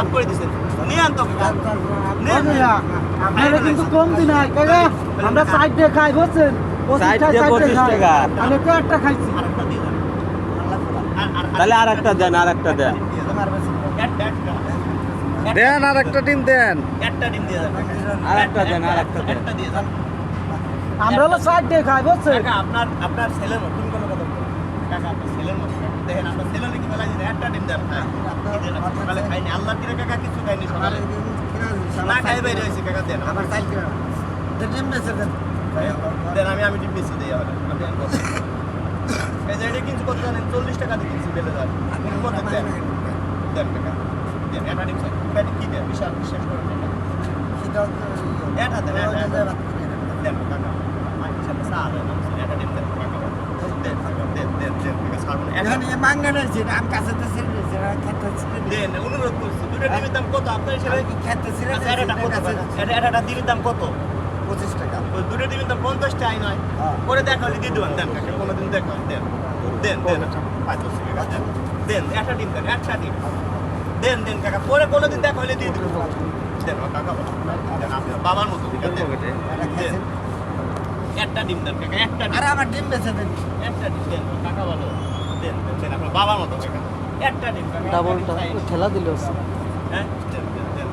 সাফ করে দিছেন। তো। কিন্তু কম দিন আমরা সাইড দিয়ে খাই বুঝছেন? Side দিয়ে 25 টাকা। আমি তো একটা খাইছি। আরেকটা দিয়ে দেন। আর- আর- তাহলে আর একটা দেন। আর একটা দেন একটা একটা দেন আর একটা ডিম দেন। একটা ডিম দিয়ে দেন। কাকা। আর একটা দেন, আর একটা দেন। একটা দিয়ে দেন। আমরা হলো সাইড দিয়ে খাই বুঝছেন? আপনার আপনার ছেলের মতো কোনো কথা আপনার ছেলের মতো দেখেন আপনার ছেলে নাকি বেলা দিন একটা ডিম দেন কি সকালে খাইনি আল্লাহ কিরে কাকা কিছু খাইনি সকালে। না খাই বাইরে হয়েছে কাকা দেন। আমার সাইড ডিম বেঁচে দেন দেন আমি আমি ডিম বেশি দিই আবার। আনব এই যে এটা কিন্তু কত জানেন? চল্লিশ টাকা দিয়ে কিনছি বেলে আপনি কত দেন? দেন কাকা। দেন একটা ডিম চাই। এটা কি দেন? বিশাল বিশ্বাস করেন এটা দেন এটা দেন। দেন কাকা। মাই সাথে দেন এটা ডিম দেন কাকা। দেন কাকা ছাড়ুন এটা দেন অনুরোধ করছি দুটো ডিমের দাম কত? আপনার হিসেবে আচ্ছা এটা কত কাকা? এটা এটা ডিমের দাম কত? পঁচিশ টাকা। ওই দুটো ডিমের দাম পঞ্চাশ টাকাই নয়। হ্যাঁ। করে দেখালে দিয়ে দেবেন দেন কোনোদিন দেখান দেন। দেন দেন। পাঁচ দশ টাকা। দেন দেন একটা ডিম দেন একটা ডিম। দেন দেন কাকা পরে কোনোদিন দেখা হলে দিয়ে দেবেন। দেন কাকা বলো। আপনার বাবার মতো দেন। একটা ডিম দেন কাকা একটা ডিম। আরে আমার ডিম বেঁচে দেন। একটা ডিম দেন কাকা বলো দেন দেন দেন আপনার বাবার মতো কাকা একটা ডিম ডাবলটা ঠেলা দিল হ্যাঁ? দেন দেন দেন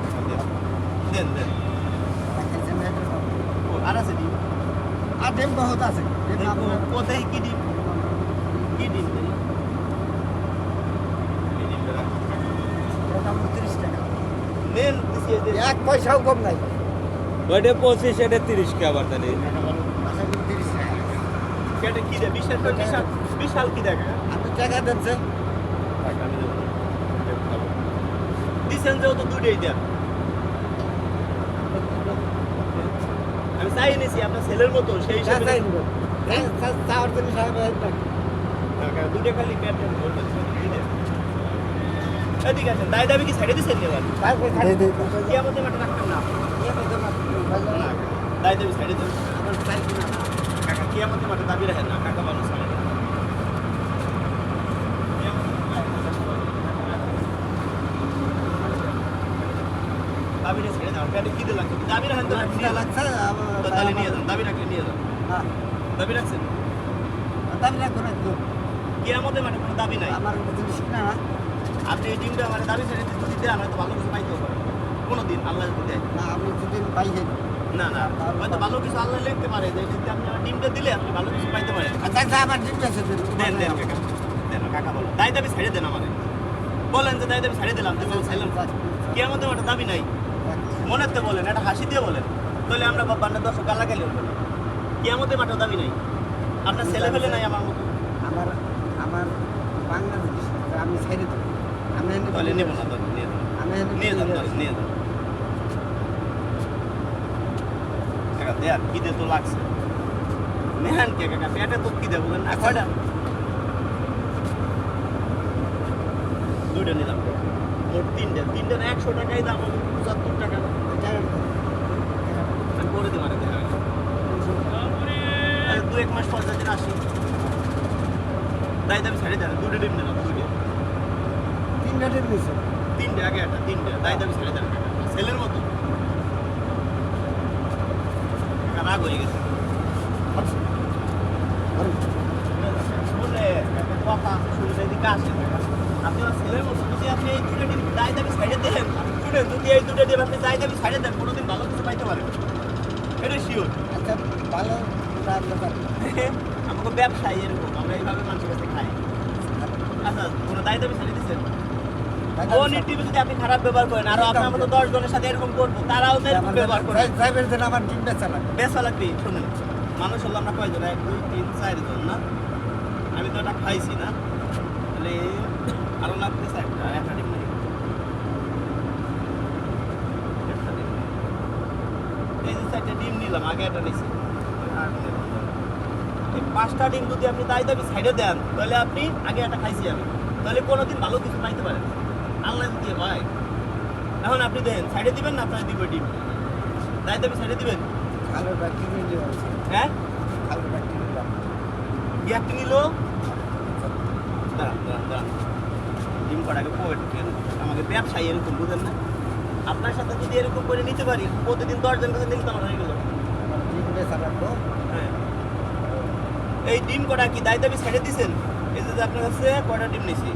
দেন দেন আর আছে ডিম? আর ডিম বহুত আছে। কোথায় কি ডিম? কি ডিম এক পয়সাও কম নাই। ওইটা পঁচিশ এটা তিরিশ কে আবার তাহলে সেটা কি দেয়? বিশাল বিশাল বিশাল কি দেখা টাকা দেন স্যার দিছেন যে ও তো দুটোই দেন। আমি চাই নিছি আপনার ছেলের মতো সেই হিসাবে চাওয়ার জন্য দুটো খালি পেট ভরবে, কি দেন? এদিকে আসেন দায় দাবি কি ছেড়ে দিছেন এবার? কি মাঠে রাখবেন না। না, দায় দাবি ছেড়ে দেন কাকা কি মাঠে দাবি রাখেন না কাকা মানুষ ছেড়ে দেন। দাবিটা ছেড়ে দাও পেটে খিদে লাগছে দাবি রাখেন তাহলে নিয়ে যান দাবি রাখলে নিয়ে যান। দাবি রাখছেন? কি আমাদের মাঠে কোনো দাবি নাই। আমার জিনিস না। আপনি এই ডিমটা মানে দাবি ছেড়ে যদি দেন হয়তো ভালো কিছু পাইতেও পারেন। কোনো দিন আল্লাহ যদি দেয়। না আমি যদি পাই যাই না না হয়তো ভালো কিছু আল্লাহ লিখতে পারে যে যদি আপনি আমার ডিমটা দিলে আপনি ভালো কিছু পাইতে পারেন। আচ্ছা আমার ডিম বেঁচে দেন দেন কাকা। দেন কাকা বলো। দায় দাবি ছেড়ে দেন আমাদের বলেন যে দায় দাবি ছেড়ে দিলাম যে ছেড়লাম কি আমাদের একটা দাবি নাই। মনের তো বলেন একটা হাসি দিয়ে বলেন। তাহলে আমরা বান্না দর্শক গালা গেলে কি আমাদের মাঠে দাবি নাই। আপনার ছেলে ফেলে নাই আমার মতো? আমার আমার বাংলা আমি ছেড়ে দেবো। আমি এনে তাহলে নেব না তাহলে নিয়ে যান। আমি নিয়ে যান নিয়ে যান। কাকা দেয়ার খিদে তো লাগছে। নেহান কে কাকা পেটে তো খিদে বলেন না কয়টা? দুইটা নিলাম। মোট তিনটে তিনটে একশো টাকাই দাম হবে। টাকা। আমি করে দেবো দেখা দু এক মাস পর যাচ্ছেন আসি তাই দাবি ছেড়ে দেন দুটো ডিম নিলাম দুটো। তিনটা ডিম তিনটে আগে একটা তিনটে তাই দাবি ছেড়ে দেন কাকা। ছেলের মতো। রাগ হয়ে গেছে শুনে কাকা কথা শুনলে এদিকে আসেন কাকা। আপনি আমার ছেলের মতো যদি আপনি এই দুটো ডিম দায় দাবি ছেড়ে দেন শুনেন যদি এই দুটো ডিম আপনি দায় দাবি ছেড়ে দেন কোনোদিন ভালো কিছু পাইতে পারেন এটা শিওর আচ্ছা ভালো আমাকে ব্যবসায়ী এরকম আমরা এইভাবে মানুষের কাছে খাই। আচ্ছা কোনো দায় দাবি ছেড়ে দিচ্ছেন যদি আপনি খারাপ ব্যবহার করেন আরও আপনার মতো দশ জনের সাথে এরকম করব তারাও তো এরকম ব্যবহার করে। ড্রাইভার আমার ডিম বেচা লাগবে। বেসা লাগবে শুনুন। মানুষ হলো আমরা কয়জন? এক দুই তিন চারজন না? আমি তো ওটা খাইছি না। তাহলে আরও লাগতেছে। একটা ডিম নেই। এই যে চারটা ডিম নিলাম আগে একটা নিছি। পাঁচটা ডিম যদি আপনি দায় দাবি সাইডে দেন তাহলে আপনি আগে একটা খাইছি আমি। তাহলে কোনোদিন ভালো কিছু পাইতে পারেন। আল্লাহ দিয়ে ভাই। এখন আপনি দেন সাইডে দিবেন না আপনার দিব ডিম? দায় দাবি সাইডে দিবেন? হ্যাঁ? একটা নিল? দাঁড়ান দাঁড়ান দাঁড়ান ডিম কটাকে পকেট আমাকে ব্যবসায়ী এরকম বুঝেন না? আপনার সাথে যদি এরকম করে নিতে পারি প্রতিদিন দশজন করে নিলে তো আমার হয়ে গেল ডিম বেচা রাখব হ্যাঁ এই ডিম কটা কি দায় দাবি ছেড়ে দিছেন এই যে আপনার কাছে কয়টা ডিম নিছি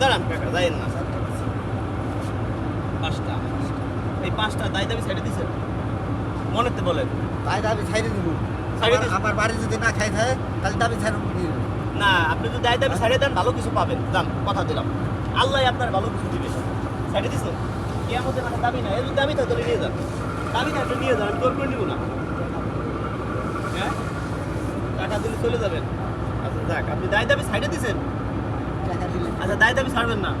দাঁড়ান কাকা যাইয়েন না। পাঁচটা এই পাঁচটা দায় দাবি ছেড়ে দিছেন মনেতে বলেন। তাই দাবি ছাইড়ে দিব। আমার- বাড়ি যদি না খাই থাকে তাহলে দাবি। ছাড়ব না আপনি যদি দায় দাবি ছেড়ে দেন ভালো কিছু পাবেন। যান কথা দিলাম। আল্লাহ আপনার ভালো কিছু দিবে। ছেড়ে দিছেন কেমন মানে দাবি না। এই যদি দাবি থাকে তাহলে নিয়ে যান। দাবি থাকলে নিয়ে যান আমি তোর করে নিব না। হ্যাঁ টাকা দিলে চলে যাবেন। আচ্ছা যাক আপনি দায় দাবি ছাইড়ে দিছেন? আচ্ছা দায় দাবি ছাড়বেন না।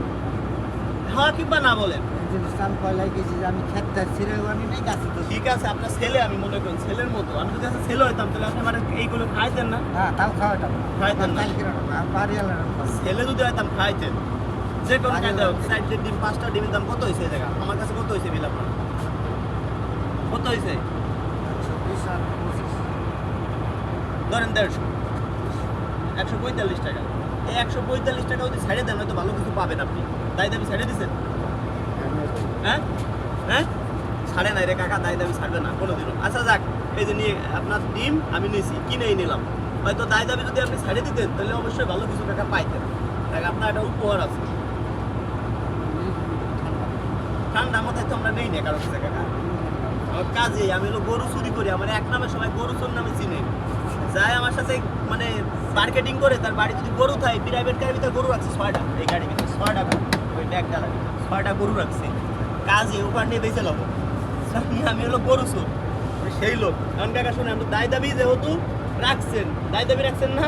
হ্যাঁ কিংবা না বলেন। আমি তো। ঠিক আছে আপনার ছেলে আমি মনে করি ছেলের মতো। আমি যদি একটা ছেলে হইতাম তাহলে আপনি মানে এইগুলো খাইতেন না? হ্যাঁ তাও খাওয়াটা খাইতেন না। ছেলে যদি হইতাম খাইতেন যে কোনো খাইতে। চারটে ডিম পাঁচটা ডিমের দাম কত হয়েছে জায়গা আমার কাছে কত হয়েছে বিল আপনার? কত হয়েছে ধরেন দেড়শো। একশো পঁয়তাল্লিশ টাকা। এই একশো পঁয়তাল্লিশ টাকা যদি ছেড়ে দেন, হয়তো ভালো কিছু পাবেন আপনি। তাই দাবি ছেড়ে দিচ্ছেন হ্যাঁ? হ্যাঁ? ছাড়ে নাই রে কাকা, দায় দাবি ছাড়বে না, কোনোদিনও। আচ্ছা যাক, এই যে নিয়ে আপনার ডিম আমি নিয়েছি কিনেই নিলাম। হয়তো দায় দাবি যদি আপনি ছাড়ে দিতেন, তাহলে অবশ্যই ভালো কিছু টাকা পাইতেন। দেখ, আপনার একটা উপহার আছে। ঠান্ডা মাথায় তো আমরা নেই না কারও কাছে, কাকা। আমার কাজে আমি গরু চুরি করি, আমার এক নামে সবাই গরু চোর নামে চিনে। যাই আমার সাথে মানে মার্কেটিং করে, তার বাড়ি যদি গরু থাকে প্রাইভেট গাড়ির ভিতরে গরু রাখছে, ছয়টা, এই গাড়ির ভিতরে, ছয়টা ওই ব্যাগ ডালা ছয়টা গরু রাখছে। কাজে ওখান নিয়ে বেঁচে যাব আমি হলো গরু চোর সেই লোক। কারণ কাকা শুনে আমি দায় দাবি যেহেতু রাখছেন দায় দাবি রাখছেন না?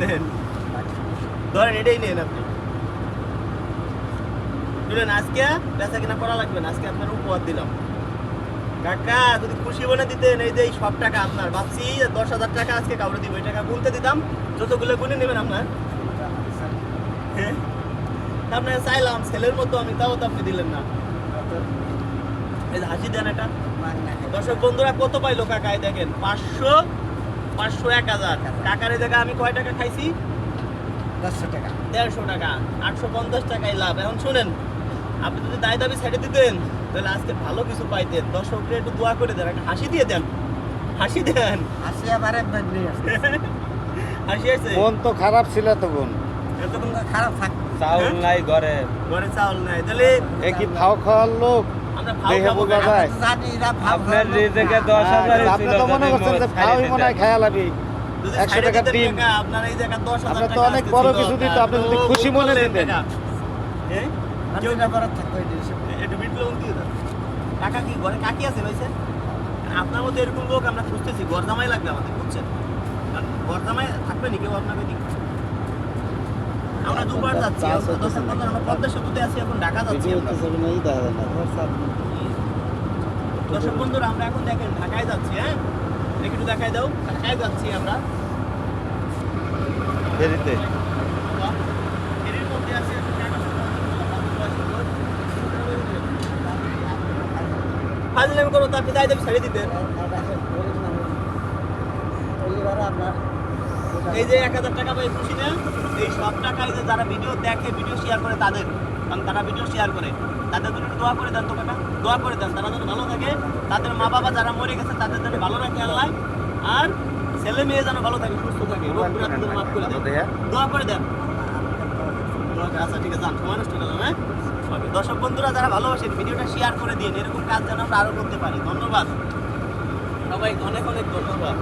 নেন। ধরেন, এটাই নেন আপনি। আজকে বেচা কিনা করা লাগবে না, আজকে আপনার উপহার দিলাম। কাকা যদি খুশি বলে দিতেন এই যে সব টাকা আপনার। ভাবছি দশ হাজার টাকা আজকে কাউরে দিব এই টাকা গুনতে দিতাম। যতগুলো গুনে নেবেন আপনার। হ্যাঁ। আপনার চাইলাম ছেলের মতো আমি তাও তো আপনি দিলেন না। এই যে হাসি দেন এটা। দর্শক বন্ধুরা কত পাইলো কাকা? দেখেন পাঁচশো পাঁচশো এক হাজার। টাকার এই জায়গায় আমি কয় টাকা খাইছি? দশশো টাকা। দেড়শো টাকা আটশো পঞ্চাশ টাকায় লাভ। এখন শুনেন আপনি যদি দায় দাবি ছেড়ে দিতেন তাহলে আজকে ভালো কিছু পাইতেন। দর্শকরা একটু দোয়া করে দেন একটা হাসি দিয়ে দেন। হাসি দেন। আসি আবার একবার হাসি আছে মন তো খারাপ ছিল তখন। এতক্ষণ খারাপ থাকবে চাউল নাই ঘরে। ঘরে চাউল নাই। তাহলে এ কি ফাও খাওয়ার লোক? ভাও আপনার খাওয়ার লোক রিজেকে দশ হাজার হ্যাঁ, আপনি তো মনে করছেন যে ফাওই মনে হয় খেয়াল আবি। যদি একশো ছেড়ে টাকার দিতেন ডিম। কাকা, আপনার এই জায়গা দশ হাজার তো অনেক বড় কিছু দিত, আপনি যদি খুশি মনে দিতেন। হ্যাঁ? কেউ বড় থাকবে। একটু বিট লবণ দিয়ে দেন কাকা কি ঘরে কাকি আছে ভাইছে আপনার মতো এরকম লোক আমরা খুঁজতেছি ঘর জামাই লাগবে আমাদের বুঝছেন? কারণ ঘর জামাই থাকবে নি কেউ আপনাকে দিক আমরা দুবার যাচ্ছি দশ পনেরো আমরা পদ্মা সেতুতে আছি এখন ঢাকা যাচ্ছি আমরা। দর্শক বন্ধুরা আমরা এখন দেখেন ঢাকায় যাচ্ছি হ্যাঁ? একটু দেখাই দাও ঢাকায় যাচ্ছি আমরা। দেরিতে এর মধ্যে আছে একটা কাগজ ফাজলামি করো তো আপনি দায় ছেড়ে দিতেন এই যে এক হাজার টাকা পাই খুশি না? এই সব টাকা যে যারা ভিডিও দেখে, ভিডিও শেয়ার করে তাদের। কারণ তারা ভিডিও শেয়ার করে। তাদের জন্য দোয়া করে দেন তো দোয়া করে দেন, তারা যেন ভালো থাকে। তাদের মা বাবা যারা মরে গেছে, তাদের যেন ভালো রাখে আল্লাহ। আর ছেলে মেয়ে যেন ভালো থাকে, সুস্থ থাকে, রোগ করে দেন। দোয়া করে দেন। আচ্ছা ঠিক আছে যান সময় নষ্ট করলাম হ্যাঁ? Okay, দর্শক বন্ধুরা যারা ভালোবাসেন ভিডিওটা শেয়ার করে দিন এরকম কাজ যেন আমরা আরও করতে পারি। ধন্যবাদ। সবাই অনেক অনেক ধন্যবাদ।